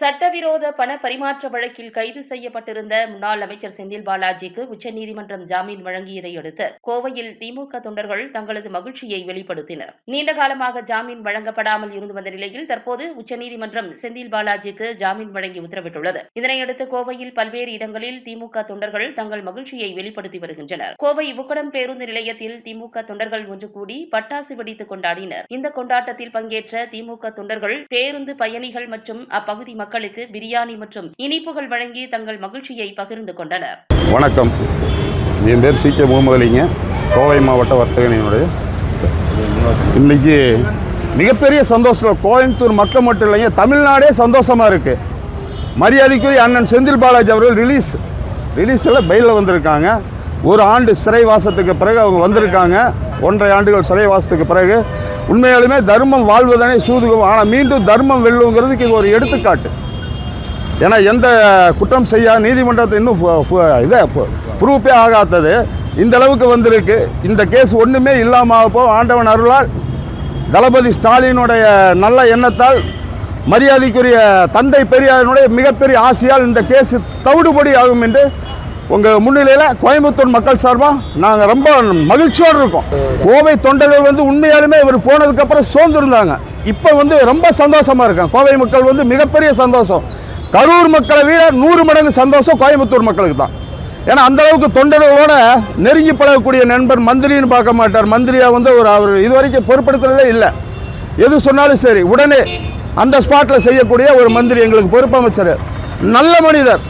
சட்டவிரோத பண பரிமாற்ற வழக்கில் கைது செய்யப்பட்டிருந்த முன்னாள் அமைச்சர் செந்தில் பாலாஜிக்கு உச்சநீதிமன்றம் ஜாமீன் வழங்கியதை அடுத்து கோவையில் திமுக தொண்டர்கள் தங்களது மகிழ்ச்சியை வெளிப்படுத்தினர். நீண்ட காலமாக ஜாமீன் வழங்கப்படாமல் இருந்து வந்த நிலையில் தற்போது உச்சநீதிமன்றம் செந்தில் பாலாஜிக்கு ஜாமீன் வழங்கி உத்தரவிட்டுள்ளது. இதனையடுத்து கோவையில் பல்வேறு இடங்களில் திமுக தொண்டர்கள் தங்கள் மகிழ்ச்சியை வெளிப்படுத்தி வருகின்றனர். கோவை உக்கடம் பேருந்து நிலையத்தில் திமுக தொண்டர்கள் ஒன்று கூடி பட்டாசு வெடித்து கொண்டாடினர். இந்த கொண்டாட்டத்தில் பங்கேற்ற திமுக தொண்டர்கள் பேருந்து பயணிகள் மற்றும் அப்பகுதி மக்களுக்கு பிரியாணி மற்றும் இனிப்புகள் வழங்கி தங்கள் மகிழ்ச்சியை பகிர்ந்து கொண்டனர். வணக்கம். என் பேர் சி கே முகமதுலிங்க. கோவை மாவட்ட வர்த்தகனினுடைய. இன்னைக்கு மிகப்பெரிய சந்தோஷம். கோயம்புத்தூர் மக்கள் மட்டும் இல்லைங்க தமிழ்நாடே சந்தோஷமாக இருக்குது மரியாதைக்குரிய அண்ணன் செந்தில் பாலாஜி அவர்கள் ரிலீஸ் ரிலீஸில் பெயிலில் வந்திருக்காங்க. ஒரு ஆண்டு சிறைவாசத்துக்கு பிறகு அவங்க வந்திருக்காங்க. ஒன்றரை ஆண்டுகள் சிறைவாசத்துக்கு பிறகு உண்மையாலுமே தர்மம் வாழ்வதனை சூதுகம். ஆனால் மீண்டும் தர்மம் வெல்லுங்கிறதுக்கு இது ஒரு எடுத்துக்காட்டு. ஏன்னா எந்த குற்றம் செய்யா நீதிமன்றத்தை இன்னும் இதை ப்ரூஃபே ஆகாதது. இந்த அளவுக்கு வந்திருக்கு. இந்த கேஸ் ஒன்றுமே இல்லாமல் போ ஆண்டவன் அருளால் தளபதி ஸ்டாலினுடைய நல்ல எண்ணத்தால் மரியாதைக்குரிய தந்தை பெரியாரினுடைய மிகப்பெரிய ஆசையால் இந்த கேஸ் தவிடுபடி ஆகும் என்று உங்கள் முன்னிலையில் கோயம்புத்தூர் மக்கள் சார்பாக நாங்கள் ரொம்ப மகிழ்ச்சியோடு இருக்கோம். கோவை தொண்டர்கள் வந்து உண்மையாலுமே இவர் போனதுக்கப்புறம் சோர்ந்துருந்தாங்க. இப்போ வந்து ரொம்ப சந்தோஷமாக இருக்காங்க. கோவை மக்கள் வந்து மிகப்பெரிய சந்தோஷம். கரூர் மக்களை விட நூறு மடங்கு சந்தோஷம் கோயம்புத்தூர் மக்களுக்கு தான். ஏன்னா அந்த அளவுக்கு தொண்டர்களோட நெருங்கி பழகக்கூடிய நண்பர் மந்திரின்னு பார்க்க மாட்டார். மந்திரியாக வந்து ஒரு அவர் இது வரைக்கும் பொறுப்படுத்துறதே இல்லை. எது சொன்னாலும் சரி உடனே அந்த ஸ்பாட்டில் செய்யக்கூடிய ஒரு மந்திரி எங்களுக்கு பொறுப்பமைச்சர். நல்ல மனிதர்.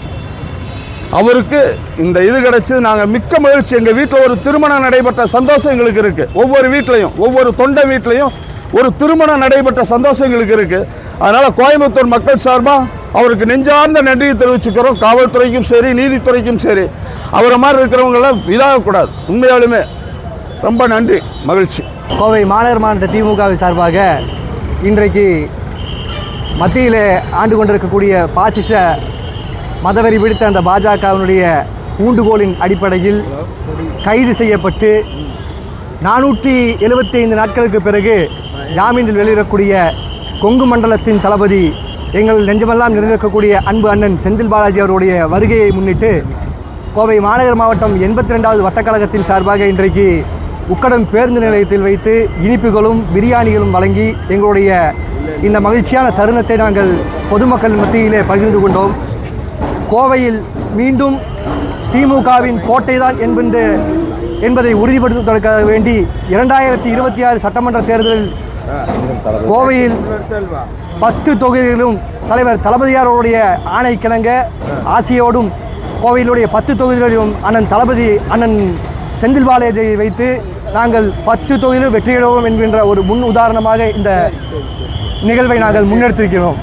அவருக்கு இந்த இது கிடைச்சது. நாங்கள் மிக்க மகிழ்ச்சி. எங்கள் வீட்டில் ஒரு திருமணம் நடைபெற்ற சந்தோஷம் எங்களுக்கு இருக்குது ஒவ்வொரு வீட்லையும் ஒவ்வொரு தொண்டை வீட்லையும் ஒரு திருமணம் நடைபெற்ற சந்தோஷம் எங்களுக்கு இருக்குது அதனால் கோயம்புத்தூர் மக்கள் சார்பாக அவருக்கு நெஞ்சார்ந்த நன்றியை தெரிவிச்சுக்கிறோம். காவல்துறைக்கும் சரி நீதித்துறைக்கும் சரி. அவரை மாதிரி இருக்கிறவங்களாம் இதாகக்கூடாது. உண்மையாலுமே ரொம்ப நன்றி மகிழ்ச்சி. கோவை மாநகர் மாவட்ட திமுகவின் சார்பாக இன்றைக்கு மத்தியில் ஆண்டு கொண்டிருக்கக்கூடிய பாசிச மதவெறி பிடித்த அந்த பாஜகவினுடைய ஊண்டுகோலின் அடிப்படையில் கைது செய்யப்பட்டு நானூற்றி எழுபத்தி ஐந்து நாட்களுக்கு பிறகு ஜாமீனில் வெளியிடக்கூடிய கொங்கு மண்டலத்தின் தளபதி எங்கள் நெஞ்சமெல்லாம் நிறைந்திருக்கக்கூடிய அன்பு அண்ணன் செந்தில் பாலாஜி அவருடைய வருகையை முன்னிட்டு கோவை மாநகர் மாவட்டம் எண்பத்தி ரெண்டாவது வட்டக்கழகத்தின் சார்பாக இன்றைக்கு உக்கடம் பேருந்து நிலையத்தில் வைத்து இனிப்புகளும் பிரியாணிகளும் வழங்கி எங்களுடைய இந்த மகிழ்ச்சியான தருணத்தை நாங்கள் பொதுமக்கள் மத்தியிலே பகிர்ந்து கொண்டோம். கோவையில் மீண்டும் திமுகவின் கோட்டைதான் என்பது என்பதை உறுதிப்படுத்துவதற்காக வேண்டி இரண்டாயிரத்தி இருபத்தி ஆறு சட்டமன்ற தேர்தலில் கோவையில் பத்து தொகுதிகளிலும் தலைவர் தளபதியாரோடைய ஆணை கிணங்க ஆசையோடும் கோவையிலுடைய பத்து தொகுதிகளிலும் அண்ணன் தளபதி அண்ணன் செந்தில் பாலாஜியை வைத்து நாங்கள் பத்து தொகுதியிலும் வெற்றியிடுவோம் என்கின்ற ஒரு முன் உதாரணமாக இந்த நிகழ்வை நாங்கள் முன்னெடுத்திருக்கிறோம்.